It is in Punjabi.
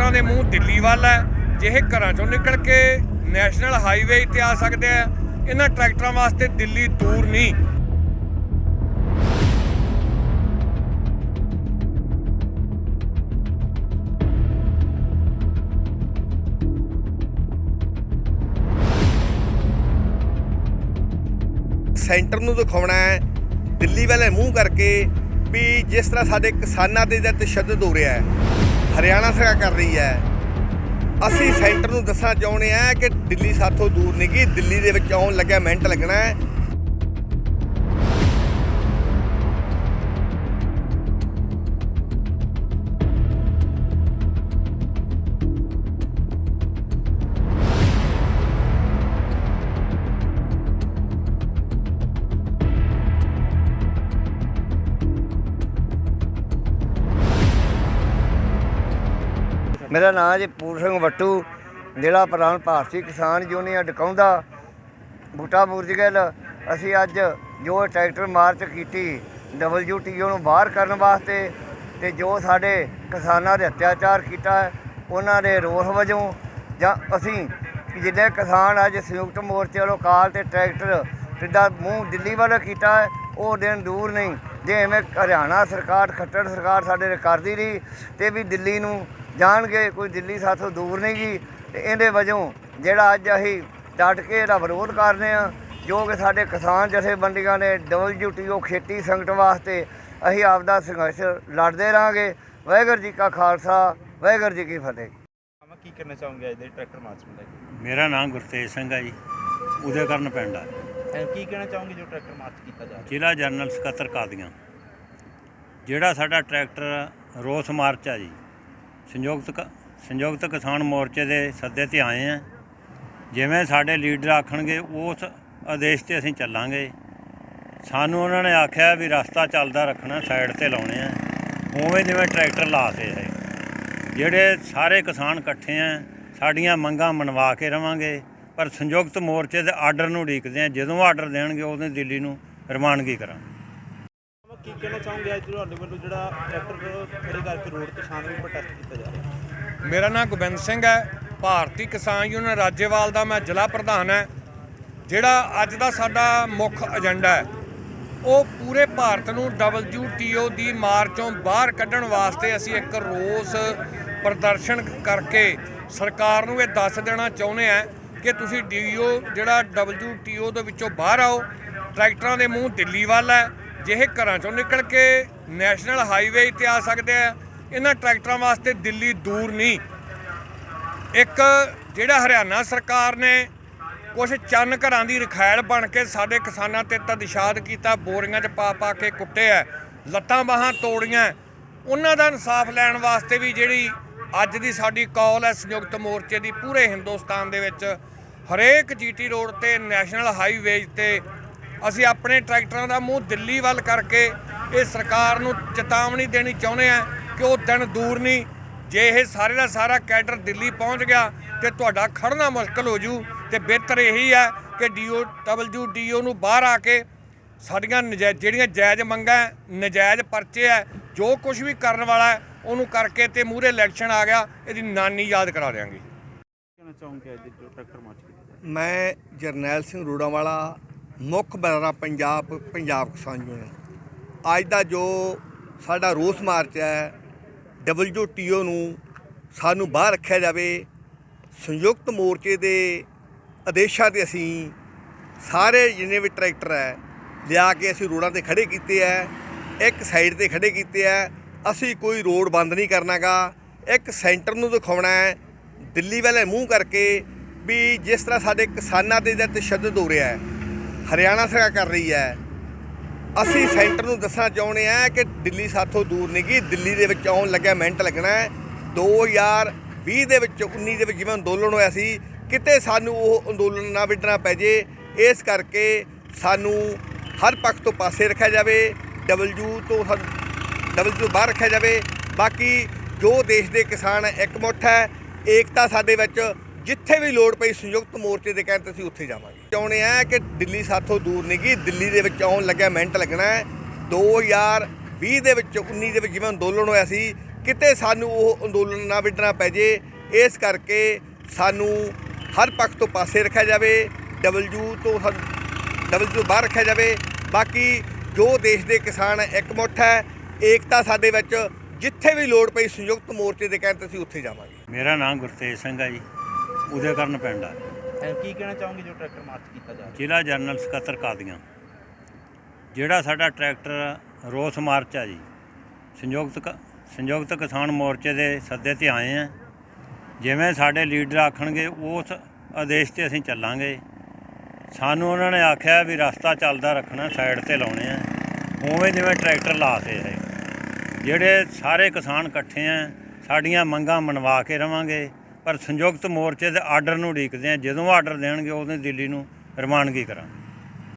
ਟਰੈਕਟਰਾਂ ਦੇ ਮੂੰਹ ਦਿੱਲੀ ਵੱਲ ਹੈ ਜੇ ਘਰਾਂ ਚੋਂ ਨਿਕਲ ਕੇ ਨੈਸ਼ਨਲ ਹਾਈਵੇ ਤੇ ਆ ਸਕਦੇ ਆ, ਇਹਨਾਂ ਟਰੈਕਟਰਾਂ ਵਾਸਤੇ ਦਿੱਲੀ ਦੂਰ ਨਹੀਂ। ਸੈਂਟਰ ਨੂੰ ਦਿਖਾਉਣਾ ਹੈ, ਦਿੱਲੀ ਵਾਲੇ ਮੂੰਹ ਕਰਕੇ ਵੀ ਜਿਸ ਤਰ੍ਹਾਂ ਸਾਡੇ ਕਿਸਾਨਾਂ ਤੇ ਤਸ਼ੱਦਦ ਹੋ ਰਿਹਾ ਹੈ। ਹਰਿਆਣਾ ਸਰਕਾਰ ਕਰ ਰਹੀ ਹੈ। ਅਸੀਂ ਸੈਂਟਰ ਨੂੰ ਦੱਸਣਾ ਚਾਹੁੰਦੇ ਆ ਕਿ ਦਿੱਲੀ ਸਾਥੋਂ ਦੂਰ ਨਹੀਂ ਗਈ ਦਿੱਲੀ ਦੇ ਵਿੱਚ ਆਉਣ ਲੱਗਿਆ ਮਿੰਟ ਲੱਗਣਾ ਹੈ। ਮੇਰਾ ਨਾਮ ਜੀ ਪੂਰ ਸਿੰਘ ਵੱਟੂ ਜ਼ਿਲ੍ਹਾ ਪ੍ਰਧਾਨ ਭਾਰਤੀ ਕਿਸਾਨ ਯੂਨੀਅਨ ਡਕਾਉਂਦਾ ਬੂਟਾ ਬੁਰਜਗਲ। ਅਸੀਂ ਅੱਜ ਜੋ ਟਰੈਕਟਰ ਮਾਰਚ ਕੀਤੀ WTO ਨੂੰ ਬਾਹਰ ਕਰਨ ਵਾਸਤੇ ਤੇ ਜੋ ਸਾਡੇ ਕਿਸਾਨਾਂ ਦੇ ਅਤਿਆਚਾਰ ਕੀਤਾ ਹੈ, ਉਹਨਾਂ ਦੇ ਰੋਸ ਵਜੋਂ ਜਾਂ ਅਸੀਂ ਜਿਹਦੇ ਕਿਸਾਨ ਅੱਜ ਸੰਯੁਕਤ ਮੋਰਚੇ ਵੱਲੋਂ ਕਾਲ ਤੇ ਟਰੈਕਟਰ ਸਿੱਧਾ ਮੂੰਹ ਦਿੱਲੀ ਵੱਲ ਕੀਤਾ ਹੈ, ਉਹ ਦਿਨ ਦੂਰ ਨਹੀਂ। ਜੇ ਐਵੇਂ ਹਰਿਆਣਾ ਸਰਕਾਰ ਖੱਟੜ ਸਰਕਾਰ ਸਾਡੇ ਕਰਦੀ ਰਹੀ ਤੇ ਵੀ ਦਿੱਲੀ ਨੂੰ ਜਾਣਗੇ ਕੋਈ ਦਿੱਲੀ ਸਾਥੋਂ ਦੂਰ ਨਹੀਂ ਗਈ ਤੇ ਇਹਦੇ ਵਜੋਂ ਜਿਹੜਾ ਅੱਜ ਅਸੀਂ ਡਟ ਕੇ ਇਹਦਾ ਵਿਰੋਧ ਕਰਦੇ ਆ ਜੋ ਕਿ ਸਾਡੇ ਕਿਸਾਨ ਜਥੇਬੰਦੀਆਂ ਨੇ WTO ਖੇਤੀ ਸੰਕਟ ਵਾਸਤੇ ਅਸੀਂ ਆਪਦਾ ਸੰਘਰਸ਼ ਲੜਦੇ ਰਹਾਂਗੇ। ਵਾਹਿਗੁਰੂ ਜੀ ਕਾ ਖਾਲਸਾ ਵਾਹਿਗੁਰੂ ਜੀ ਕੀ ਫਤਿਹ। ਮੈਂ ਕੀ ਕਰਨਾ ਚਾਹੂੰਗਾ ਅੱਜ ਦੇ ਟਰੈਕਟਰ ਮਾਰਚ ਕੇ ਮੇਰਾ ਨਾਮ ਗੁਰਤੇਜ ਸਿੰਘ ਹੈ ਜੀ ਉਦੇ ਕਰਨ ਪਿੰਡ ਆ। ਕੀ ਕਹਿਣਾ ਚਾਹੋਗੇ ਜੋ ਟਰੈਕਟਰ ਮਾਰਚ ਕੀਤਾ ਜਾ ਰਿਹਾ? ਜ਼ਿਲ੍ਹਾ ਜਨਰਲ ਸਕੱਤਰ ਕਾਦੀਆਂ। ਜਿਹੜਾ ਸਾਡਾ ਟਰੈਕਟਰ ਰੋਸ ਮਾਰਚ ਆ ਜੀ ਸੰਯੁਕਤ ਕ- ਸੰਯੁਕਤ ਕਿਸਾਨ ਮੋਰਚੇ ਦੇ ਸੱਦੇ ਤੇ ਆਏ ਆ। ਜਿਵੇਂ ਸਾਡੇ ਲੀਡਰ ਆਖਣਗੇ, ਉਸ ਆਦੇਸ਼ ਤੇ ਅਸੀਂ ਚੱਲਾਂਗੇ। ਸਾਨੂੰ ਉਹਨਾਂ ਨੇ ਆਖਿਆ ਵੀ ਰਸਤਾ ਚੱਲਦਾ ਰੱਖਣਾ, ਸਾਈਡ ਤੇ ਲਾਉਣੇ ਆ। ਉਵੇਂ ਜਿਵੇਂ ਟਰੈਕਟਰ ਲਾਤੇ ਹੈ ਜਿਹੜੇ ਸਾਰੇ ਕਿਸਾਨ ਇਕੱਠੇ ਆ, ਸਾਡੀਆਂ ਮੰਗਾਂ ਮਨਵਾ ਕੇ ਰਵਾਂਗੇ। ਪਰ ਸੰਯੁਕਤ ਮੋਰਚੇ ਦੇ ਆਰਡਰ ਨੂੰ ਉਡੀਕਦੇ ਆ। ਜਦੋਂ ਆਰਡਰ ਦੇਣਗੇ, ਉਦੋਂ ਦਿੱਲੀ ਨੂੰ ਰਵਾਨਗੀ ਕਰਾਂਗੇ। ਕੀ ਕਹਿਣਾ ਚਾਹੂੰਗਾ ਅੱਜ ਤੁਹਾਡੇ ਵੱਲੋਂ ਜਿਹੜਾ ਟਰੈਕਟਰ ਖੜੇ ਕਰਕੇ ਰੋਡ ਤੇ ਸ਼ਾਂਤਮਈ ਪ੍ਰੋਟੈਸਟ ਕੀਤਾ ਜਾ ਰਿਹਾ? ਮੇਰਾ ਨਾਮ ਗੋਬਿੰਦ ਸਿੰਘ ਹੈ। ਭਾਰਤੀ ਕਿਸਾਨ ਯੂਨੀਅਨ ਰਾਜੇਵਾਲ ਦਾ ਮੈਂ ਜ਼ਿਲ੍ਹਾ ਪ੍ਰਧਾਨ ਹੈ। ਜਿਹੜਾ ਅੱਜ ਦਾ ਸਾਡਾ ਮੁੱਖ ਏਜੰਡਾ ਹੈ, ਉਹ ਪੂਰੇ ਭਾਰਤ ਨੂੰ WTO ਦੀ ਮਾਰਚੋਂ ਬਾਹਰ ਕੱਢਣ ਵਾਸਤੇ ਅਸੀਂ ਇੱਕ ਰੋਸ ਪ੍ਰਦਰਸ਼ਨ ਕਰਕੇ ਸਰਕਾਰ ਨੂੰ ਇਹ ਦੱਸ ਦੇਣਾ ਚਾਹੁੰਦੇ ਆ ਕਿ ਤੁਸੀਂ ਡੀਓ ਜਿਹੜਾ WTO ਦੇ ਵਿੱਚੋਂ ਬਾਹਰ ਆਓ। ਟਰੈਕਟਰਾਂ ਦੇ ਮੂੰਹ ਦਿੱਲੀ ਵੱਲ ਹੈ। ਜਿਹੇ ਘਰਾਂ ਚੋਂ ਨਿਕਲ ਕੇ ਨੈਸ਼ਨਲ ਹਾਈਵੇ ਤੇ ਆ ਸਕਦੇ ਆ, ਇਹਨਾਂ ਟਰੈਕਟਰਾਂ ਵਾਸਤੇ ਦਿੱਲੀ ਦੂਰ ਨਹੀਂ। ਇੱਕ ਜਿਹੜਾ ਹਰਿਆਣਾ ਸਰਕਾਰ ਨੇ ਕੁਝ ਚੰਨ ਘਰਾਂ ਦੀ ਰਖੈਲ ਬਣ ਕੇ ਸਾਡੇ ਕਿਸਾਨਾਂ ਤੇ ਤਦਿਸ਼ਾਦ ਕੀਤਾ, ਬੋਰੀਆਂ 'ਚ ਪਾ ਪਾ ਕੇ ਕੁੱਟਿਆ ਲੱਤਾਂ ਬਾਹਾਂ ਤੋੜੀਆਂ, ਉਹਨਾਂ ਦਾ ਇਨਸਾਫ ਲੈਣ ਵਾਸਤੇ ਵੀ ਜਿਹੜੀ ਅੱਜ ਦੀ ਸਾਡੀ ਕਾਲ ਹੈ ਸੰਯੁਕਤ ਮੋਰਚੇ ਦੀ ਪੂਰੇ ਹਿੰਦੁਸਤਾਨ ਦੇ ਵਿੱਚ, ਹਰੇਕ ਜੀਟੀ ਰੋਡ ਤੇ ਨੈਸ਼ਨਲ ਹਾਈਵੇਜ਼ ਤੇ ਅਸੀਂ ਆਪਣੇ ਟਰੈਕਟਰਾਂ ਦਾ ਮੂੰਹ ਦਿੱਲੀ ਵੱਲ ਕਰਕੇ ਇਹ ਸਰਕਾਰ ਨੂੰ ਚੇਤਾਵਨੀ ਦੇਣੀ ਚਾਹੁੰਦੇ ਆ ਕਿ ਉਹ ਦਿਨ ਦੂਰ ਨਹੀਂ ਜੇ ਇਹ ਸਾਰੇ ਦਾ ਸਾਰਾ ਕੈਡਰ ਦਿੱਲੀ ਪਹੁੰਚ ਗਿਆ ਤੇ ਤੁਹਾਡਾ ਖੜਨਾ ਮੁਸ਼ਕਲ ਹੋ ਜੂ ਤੇ ਬਿਹਤਰ ਇਹੀ ਹੈ ਕਿ ਡੀਓ WTO ਨੂੰ ਬਾਹਰ ਆ ਕੇ ਸਾਡੀਆਂ ਨਜਾ- ਜਿਹੜੀਆਂ ਜਾਇਜ਼ ਮੰਗਾਂ ਨਜਾਇਜ਼ ਪਰਚੇ ਹੈ ਜੋ ਕੁਝ ਵੀ ਕਰਨ ਵਾਲਾ ਉਹਨੂੰ ਕਰਕੇ ਤੇ ਮੂਹਰੇ ਇਲੈਕਸ਼ਨ ਆ ਗਿਆ ਇਹਦੀ ਨਾਨੀ ਯਾਦ ਕਰਾ ਦਿਆਂਗੇ। ਕਹਿਣਾ ਚਾਹੂੰਗਾ ਅੱਜ ਜੋ ਟਰੈਕਟਰ ਮਾਰਚ ਕੀਤਾ? ਜਾ ਰਿਹਾ ਮੈਂ ਜਰਨੈਲ ਸਿੰਘ ਰੋੜਾਵਾਲਾ ਮੁੱਖ ਬਦਰਾ ਪੰਜਾਬ ਪੰਜਾਬ ਕਿਸਾਨ ਯੂਨੀਅਨ। ਅੱਜ ਦਾ ਜੋ ਸਾਡਾ ਰੋਸ ਮਾਰਚ ਹੈ WTO ਨੂੰ ਸਾਨੂੰ ਬਾਹਰ ਰੱਖਿਆ ਜਾਵੇ, ਸੰਯੁਕਤ ਮੋਰਚੇ ਦੇ ਆਦੇਸ਼ਾਂ ਤੇ ਅਸੀਂ ਸਾਰੇ ਜਿੰਨੇ ਵੀ ਟਰੈਕਟਰ ਹੈ, ਲਿਆ ਕੇ ਅਸੀਂ ਰੋਡਾਂ ਤੇ ਖੜੇ ਕੀਤੇ ਹੈ, ਇੱਕ ਸਾਈਡ ਤੇ ਖੜੇ ਕੀਤੇ ਹੈ, ਅਸੀਂ ਕੋਈ ਰੋਡ ਬੰਦ ਨਹੀਂ ਕਰਨਾਗਾ ਇੱਕ ਸੈਂਟਰ ਨੂੰ ਦਿਖਾਉਣਾ ਹੈ, ਦਿੱਲੀ ਵਾਲੇ ਮੂੰਹ ਕਰਕੇ ਵੀ ਜਿਸ ਤਰ੍ਹਾਂ ਸਾਡੇ ਕਿਸਾਨਾਂ ਤੇ ਤਸ਼ੱਦਦ ਹੋ ਰਿਹਾ ਹੈ ਹਰਿਆਣਾ ਸਰਕਾਰ ਕਰ ਰਹੀ ਹੈ। ਅਸੀਂ ਸੈਂਟਰ ਨੂੰ ਦੱਸਣਾ ਚਾਹੁੰਦੇ ਆ ਕਿ ਦਿੱਲੀ ਸਾਥੋਂ ਦੂਰ ਨਹੀਂ ਗਈ ਦਿੱਲੀ ਦੇ ਵਿੱਚ ਆਉਣ ਲੱਗਿਆ ਮਿੰਟ ਲੱਗਣਾ ਹੈ। 2020 ਦੇ ਵਿੱਚ 19 ਦੇ ਵਿੱਚ ਜਿਵੇਂ ਅੰਦੋਲਨ ਹੋਇਆ ਸੀ, ਕਿਤੇ ਸਾਨੂੰ ਉਹ ਅੰਦੋਲਨ ਨਾ ਵਿੱਢਣਾ ਪੈ ਜੇ। ਇਸ ਕਰਕੇ ਸਾਨੂੰ ਹਰ ਪੱਖ ਤੋਂ ਪਾਸੇ ਰੱਖਿਆ ਜਾਵੇ। ਡਬਲਯੂ ਤੋਂ ਡਬਲਯੂ ਤੋਂ ਬਾਹਰ ਰੱਖਿਆ ਜਾਵੇ। ਬਾਕੀ ਜੋ ਦੇਸ਼ ਦੇ ਕਿਸਾਨ ਹੈ ਇਕਮੁੱਠ ਹੈ, ਏਕਤਾ ਸਾਡੇ ਵਿੱਚ ਜਿੱਥੇ ਵੀ ਲੋੜ ਪਈ ਸੰਯੁਕਤ ਮੋਰਚੇ ਦੇ ਕਹਿਣ ਤੇ ਅਸੀਂ ਉੱਥੇ ਜਾਵਾਂਗੇ। ਚਾਹੁੰਦੇ ਆ ਕਿ ਦਿੱਲੀ ਸਾਥੋਂ ਦੂਰ ਨਹੀਂ ਗਈ ਦਿੱਲੀ ਦੇ ਵਿੱਚ ਆਉਣ ਲੱਗਿਆ, ਮਿੰਟ ਲੱਗਣਾ ਹੈ। 2020 ਦੇ ਵਿੱਚ 19 ਦੇ ਵਿੱਚ ਜਿਵੇਂ ਅੰਦੋਲਨ ਹੋਇਆ ਸੀ, ਕਿਤੇ ਸਾਨੂੰ ਉਹ ਅੰਦੋਲਨ ਨਾ ਵਿੱਢਣਾ ਪੈ ਜੇ। ਇਸ ਕਰਕੇ ਸਾਨੂੰ ਹਰ ਪੱਖ ਤੋਂ ਪਾਸੇ ਰੱਖਿਆ ਜਾਵੇ ਡਬਲਯੂ ਤੋਂ ਡਬਲਯੂ ਤੋਂ ਬਾਹਰ ਰੱਖਿਆ ਜਾਵੇ। ਬਾਕੀ ਜੋ ਦੇਸ਼ ਦੇ ਕਿਸਾਨ ਇਕਮੁੱਠ ਹੈ, ਏਕਤਾ ਸਾਡੇ ਵਿੱਚ, ਜਿੱਥੇ ਵੀ ਲੋੜ ਪਈ ਸੰਯੁਕਤ ਮੋਰਚੇ ਦੇ ਕਹਿਣ ਤੇ ਅਸੀਂ ਉੱਥੇ ਜਾਵਾਂਗੇ। ਮੇਰਾ ਨਾਮ ਗੁਰਤੇਜ ਸਿੰਘ ਹੈ ਜੀ। ਉਹਦੇ ਕਰਨ ਪਿੰਡ ਆ। ਅਹ ਕੀ ਕਹਿਣਾ ਚਾਹੋਗੇ ਜੋ ਟਰੈਕਟਰ ਮਾਰਚ ਕੀਤਾ ਜਾ ਰਿਹਾ ਜ਼ਿਲ੍ਹਾ ਜਨਰਲ ਸਕੱਤਰ ਕਾਦੀਆਂ। ਜਿਹੜਾ ਸਾਡਾ ਟਰੈਕਟਰ ਰੋਸ ਮਾਰਚ ਆ ਜੀ, ਸੰਯੁਕਤ ਕ- ਸੰਯੁਕਤ ਕਿਸਾਨ ਮੋਰਚੇ ਦੇ ਸੱਦੇ ਤੇ ਆਏ ਆ। ਜਿਵੇਂ ਸਾਡੇ ਲੀਡਰ ਆਖਣਗੇ, ਉਸ ਆਦੇਸ਼ ਤੇ ਅਸੀਂ ਚੱਲਾਂਗੇ। ਸਾਨੂੰ ਉਹਨਾਂ ਨੇ ਆਖਿਆ ਵੀ ਰਸਤਾ ਚੱਲਦਾ ਰੱਖਣਾ, ਸਾਈਡ ਤੇ ਲਾਉਣੇ ਆ। ਉਵੇਂ ਜਿਵੇਂ ਟਰੈਕਟਰ ਲਾਤੇ ਹੈ ਜਿਹੜੇ ਸਾਰੇ ਕਿਸਾਨ ਇਕੱਠੇ ਆ, ਸਾਡੀਆਂ ਮੰਗਾਂ ਮਨਵਾ ਕੇ ਰਵਾਂਗੇ। ਪਰ ਸੰਯੁਕਤ ਮੋਰਚੇ ਦੇ ਆਰਡਰ ਨੂੰ ਉਡੀਕਦੇ ਆ ਜਦੋਂ ਆਰਡਰ ਦੇਣਗੇ ਉਦੋਂ ਦਿੱਲੀ ਨੂੰ ਰਵਾਨਗੀ ਕਰਾਂਗੇ?